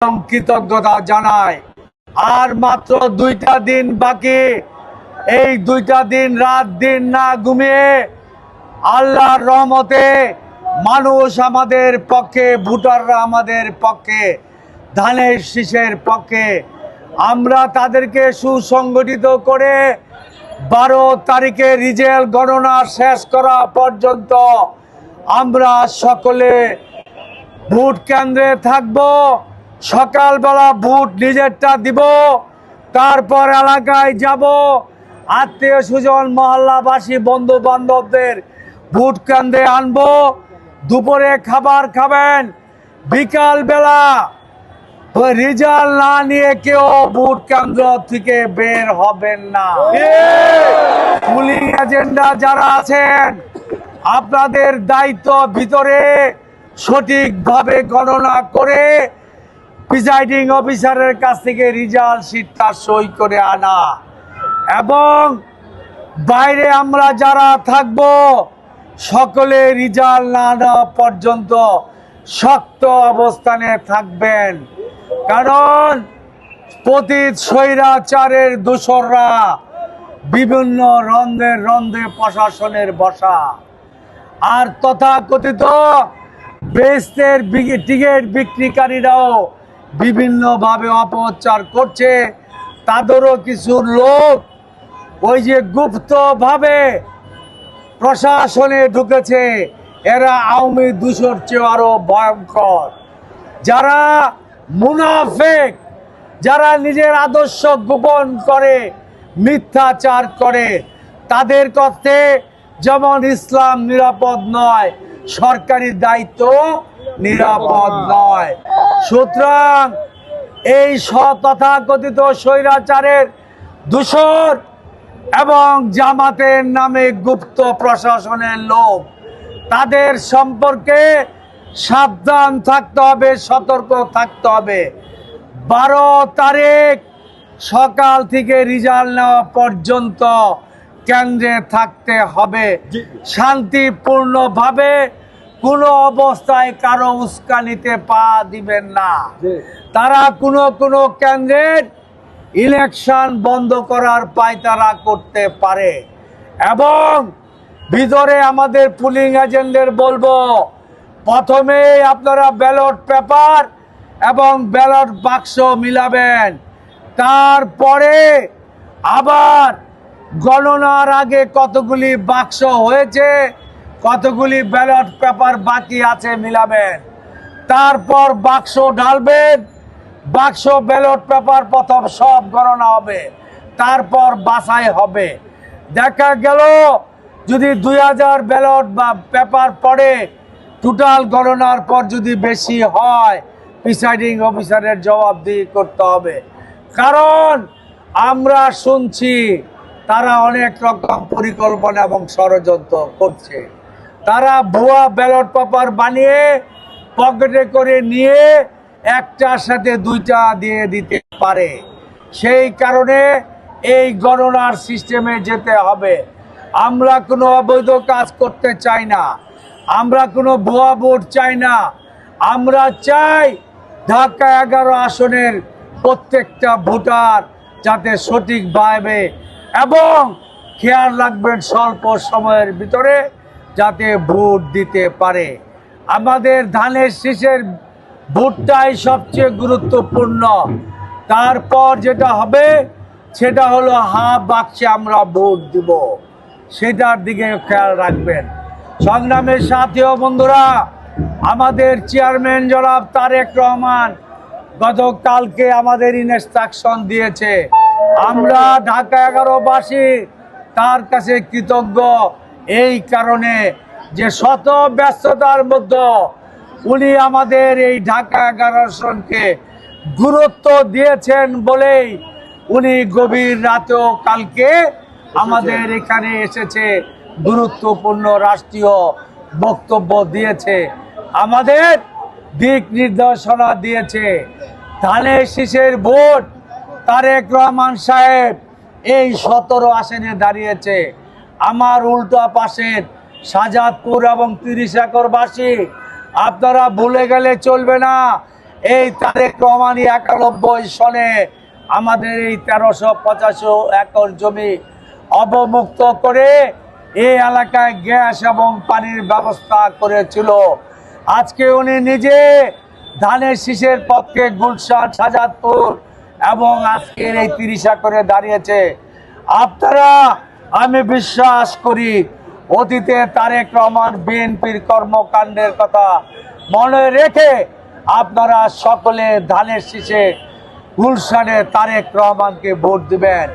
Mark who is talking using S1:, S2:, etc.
S1: এবং কৃতজ্ঞতা জানাই। আর মাত্র দুইটা দিন বাকি। এই দুইটা দিন, রাত দিন না ঘুমিয়ে আল্লাহর রহমতে মানুষ আমাদের পক্ষে, ভোটাররা আমাদের পক্ষে, ধানের শীষের পক্ষে। আমরা তাদেরকে সুসংগঠিত করে বারো তারিখে রিজেল গণনা শেষ করা পর্যন্ত আমরা সকলে ভোট কেন্দ্রে থাকব। সকালবেলা ভোট নিজেরটা দিব, তারপর এলাকায় যাব। আত্মীয় স্বজন, মহল্লাবাসী বন্ধু বান্ধবদের ভোট কেন্দ্রে আনব। দুপুরে খাবার খাবেন। বিকালবেলা রেজাল্ট না নিয়ে কেউ ভোট কেন্দ্র থেকে বের হবেন না। পুলিং এজেন্ডা যারা আছেন, আপনাদের দায়িত্ব ভিতরে সঠিকভাবে গণনা করে প্রিজাইডিং অফিসারের কাছ থেকে রেজাল্ট শিটটা সই করে আনা। এবং বাইরে আমরা যারা থাকব, সকলে রেজাল্ট না নেওয়া পর্যন্ত শক্ত অবস্থানে থাকবেন। কারণ পতিত স্বৈরাচারের দোসররা বিভিন্ন রন্ধে রন্ধে প্রশাসনের বসা। আর তথাকথিত বেস্তের টিকিট বিক্রিকারীরাও বিভিন্নভাবে অপপ্রচার করছে, তাদেরও কিছু লোক ওই যে গুপ্তভাবে প্রশাসনে ঢুকেছে, এরা আওয়ামী দুশোর চেয়ে আরও ভয়ঙ্কর। যারা মুনাফেক, যারা নিজের আদর্শ গোপন করে, মিথ্যাচার করে, তাদের করতে যেমন ইসলাম নিরাপদ নয়, সরকারি দায়িত্ব নিরাপদ নয়। সুতরাং এই তথাকথিত স্বৈরাচারের দূষর এবং জামাতের নামে গুপ্ত প্রশাসনের লোক তাদের সম্পর্কে সাবধান থাকতে হবে সতর্ক থাকতে হবে। বারো তারিখ সকাল থেকে রেজাল্ট নেওয়া পর্যন্ত কেন্দ্রে থাকতে হবে। শান্তিপূর্ণভাবে কোনো অবস্থায় কারও উস্কানিতে পা দিবেন না। তারা কোনো কোনো কেন্দ্রের ইলেকশন বন্ধ করার পায়তারা করতে পারে। এবং ভিতরে আমাদের পুলিং এজেন্টদের বলব প্রথমে আপনারা ব্যালট পেপার এবং ব্যালট বাক্স মিলাবেন। তারপরে আবার গণনার আগে কতগুলি বাক্স হয়েছে কতগুলি ব্যালট পেপার বাকি আছে মিলাবেন? তারপর বাক্স ঢালবেন, বাক্স, ব্যালট, পেপার প্রথম সব গণনা হবে, তারপর বাছাই হবে। দেখা গেল, যদি দুই হাজার ব্যালট বা পেপার পড়ে, টোটাল গণনার পর যদি বেশি হয়, প্রিসাইডিং অফিসারের জবাবদিহি করতে হবে। কারণ আমরা শুনছি, তারা অনেক রকম পরিকল্পনা এবং ষড়যন্ত্র করছে। তারা ভুয়া ব্যালট পেপার বানিয়ে পকেটে করে নিয়ে একটার সাথে দুইটা দিয়ে দিতে পারে। সেই কারণে এই গণনার সিস্টেমে যেতে হবে। আমরা কোনো অবৈধ কাজ করতে চাই না। আমরা কোনো ভুয়া ভোট চাই না। আমরা চাই ঢাকা এগারো আসনের প্রত্যেকটা ভোটার যাতে সঠিকভাবে এবং খেয়াল রাখবেন স্বল্প সময়ের ভিতরে যাতে ভোট দিতে পারে। আমাদের ধানের শীষের ভোটটাই সবচেয়ে গুরুত্বপূর্ণ। তারপর যেটা হবে, সেটা হলো হা বাক্সে আমরা ভোট দিব। সেটার দিকে খেয়াল রাখবেন। সংগ্রামের সাথীয় বন্ধুরা, আমাদের চেয়ারম্যান জনাব তারেক রহমান গতকালকে আমাদের ইনস্ট্রাকশন দিয়েছে। আমরা ঢাকা এগারো বাসী তার কাছে কৃতজ্ঞ। এই কারণে যে শত ব্যস্ততার মধ্যে উনি আমাদের এই ঢাকা এগারো আসনকে গুরুত্ব দিয়েছেন বলেই উনি গভীর রাতেও কালকে আমাদের এখানে এসেছে, গুরুত্বপূর্ণ রাষ্ট্রীয় বক্তব্য দিয়েছে, আমাদের দিক নির্দেশনা দিয়েছে। ধানের শীষের ভোট তারেক রহমান সাহেব এই সতেরো আসনে দাঁড়িয়েছে। আমার উল্টো পাশের শাহজাদপুর এবং তিরিশ একরবাসী, আপনারা ভুলে গেলে চলবে না। এই তারেক রহমানি একানব্বই সনে আমাদের এই তেরোশো পঁচাশি একর জমি অবমুক্ত করে এই এলাকায় গ্যাস এবং পানির ব্যবস্থা করেছিল। আজকে উনি নিজে ধানের শীষের পক্ষে গুলশান, সাজাদপুর এবং আজকের এই তিরিশ করে দাঁড়িয়েছে। আপনারা আমি বিশ্বাস করি অতীতে তারেক রহমান বিএনপির কর্মকাণ্ডের কথা মনে রেখে আপনারা সকলে ধানের শীষে গুলশানে তারেক রহমানকে ভোট দিবেন।